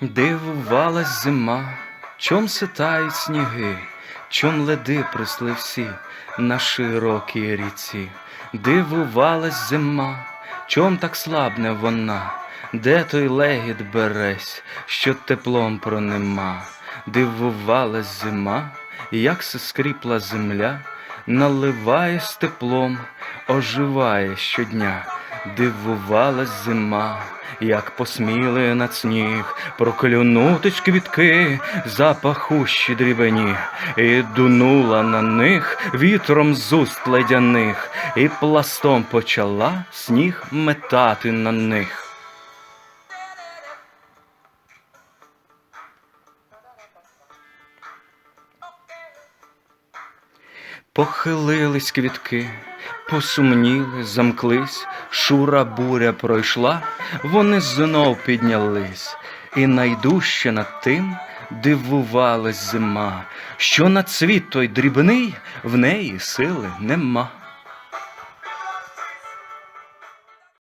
Дивувалась зима, чом ситають сніги, чом леди присли всі на широкій ріці. Дивувалась зима, чом так слабне вона, де той легіт бересь, що теплом пронема. Дивувалась зима, як се скріпла земля, наливає з теплом, оживає щодня. Дивувалась зима, як посміли над сніг проклюнутись квітки, запахущі дрібені, і дунула на них вітром з уст ледяних, і пластом почала сніг метати на них. Похилились квітки, посумніли, замклись, шура буря пройшла, вони знов піднялись, і найдужче над тим дивувалась зима, що на цвіт той дрібний в неї сили нема.